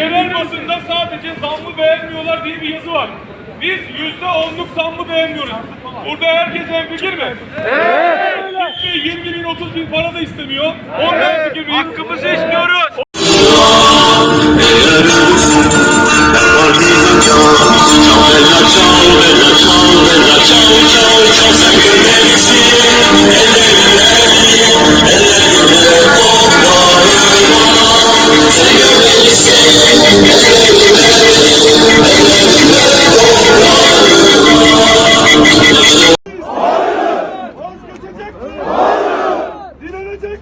Yerel basında sadece zammı beğenmiyorlar diye bir yazı var. Biz yüzde onluk zammı beğenmiyoruz. Burada herkes hemfikir mi? Evet. Kimse 20 bin 30 bin para da istemiyor. Ondan evet.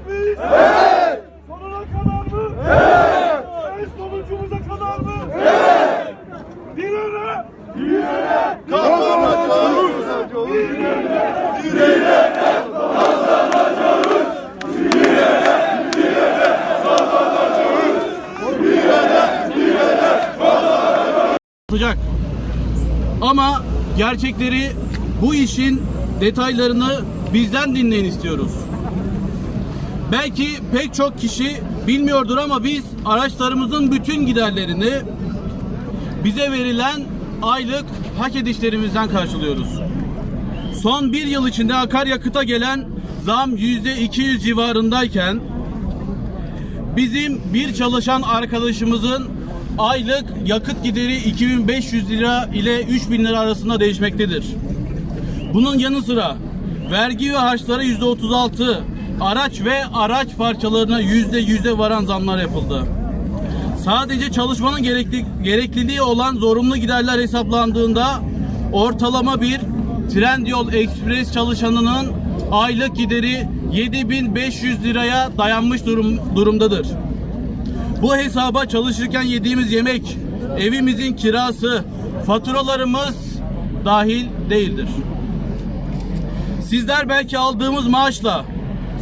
Miyiz? Evet. Sonuna kadar mı? Evet. En sonucumuza kadar mı? Evet. Direne. Direne. Kazanacağız. Direne. Direne. yapacak. Ama gerçekleri bu işin detaylarını bizden dinleyin istiyoruz. Belki pek çok kişi bilmiyordur ama biz araçlarımızın bütün giderlerini bize verilen aylık hak edişlerimizden karşılıyoruz. Son bir yıl içinde akaryakıta gelen zam yüzde 200 civarındayken bizim bir çalışan arkadaşımızın aylık yakıt gideri 2500 lira ile 3000 lira arasında değişmektedir. Bunun yanı sıra vergi ve harçlara yüzde 36, araç ve araç parçalarına yüzde yüze varan zamlar yapıldı. Sadece çalışmanın gerekli, gerekliliği olan zorunlu giderler hesaplandığında ortalama bir Trendyol Express çalışanının aylık gideri 7500 liraya dayanmış durum, durumdadır. Bu hesaba çalışırken yediğimiz yemek, evimizin kirası, faturalarımız dahil değildir. Sizler belki aldığımız maaşla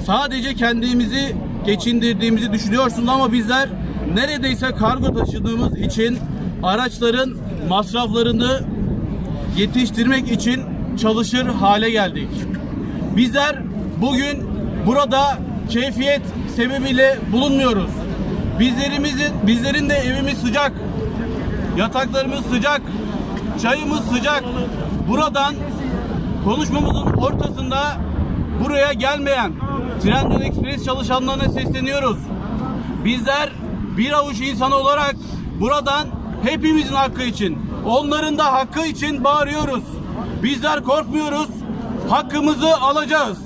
sadece kendimizi geçindirdiğimizi düşünüyorsunuz ama bizler neredeyse kargo taşıdığımız için araçların masraflarını yetiştirmek için çalışır hale geldik. Bizler bugün burada keyfiyet sebebiyle bulunmuyoruz. Bizlerimizin bizlerin de evimiz sıcak. Yataklarımız sıcak. Çayımız sıcak. Buradan konuşmamızın ortasında buraya gelmeyen Trendyol Express çalışanlarına sesleniyoruz. Bizler bir avuç insan olarak buradan hepimizin hakkı için, onların da hakkı için bağırıyoruz. Bizler korkmuyoruz. Hakkımızı alacağız.